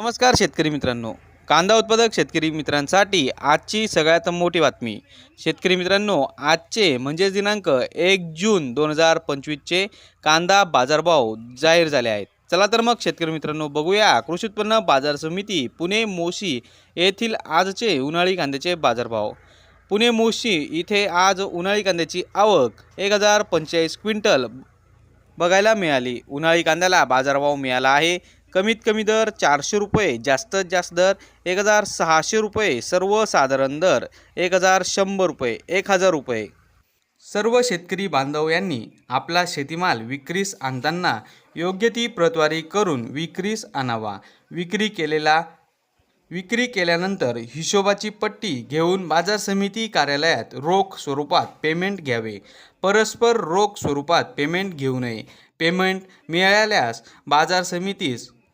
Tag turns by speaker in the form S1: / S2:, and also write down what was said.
S1: नमस्कार शेतकरी मित्रांनो. कांदा उत्पादक शेतकरी मित्रांसाठी आजची सगळ्यात मोठी बातमी. शेतकरी मित्रांनो आजचे म्हणजेच दिनांक एक जून दोन हजार पंचवीसचे कांदा बाजारभाव जाहीर झाले आहेत. चला तर मग शेतकरी मित्रांनो बघूया. कृषी उत्पन्न बाजार समिती पुणे मोशी येथील आजचे उन्हाळी कांद्याचे बाजारभाव. पुणे मोशी इथे आज उन्हाळी कांद्याची आवक एक हजार पंचेचाळीस क्विंटल बघायला मिळाली. उन्हाळी कांद्याला बाजारभाव मिळाला आहे. कमीत कमी दर चारशे रुपये जास्तीत जास्त दर एक हजार सहाशे रुपये सर्वसाधारण दर एक हजार शंभर रुपये एक हजार रुपये. सर्व शेतकरी बांधव यांनी आपला शेतीमाल विक्रीस आणताना योग्य ती प्रतवारी करून विक्रीस आणावा. विक्री केलेला विक्री केल्यानंतर हिशोबाची पट्टी घेऊन बाजार समिती कार्यालयात रोख स्वरूपात पेमेंट घ्यावे. परस्पर रोख स्वरूपात पेमेंट घेऊ नये. पेमेंट मिळाल्यास बाजार समितीस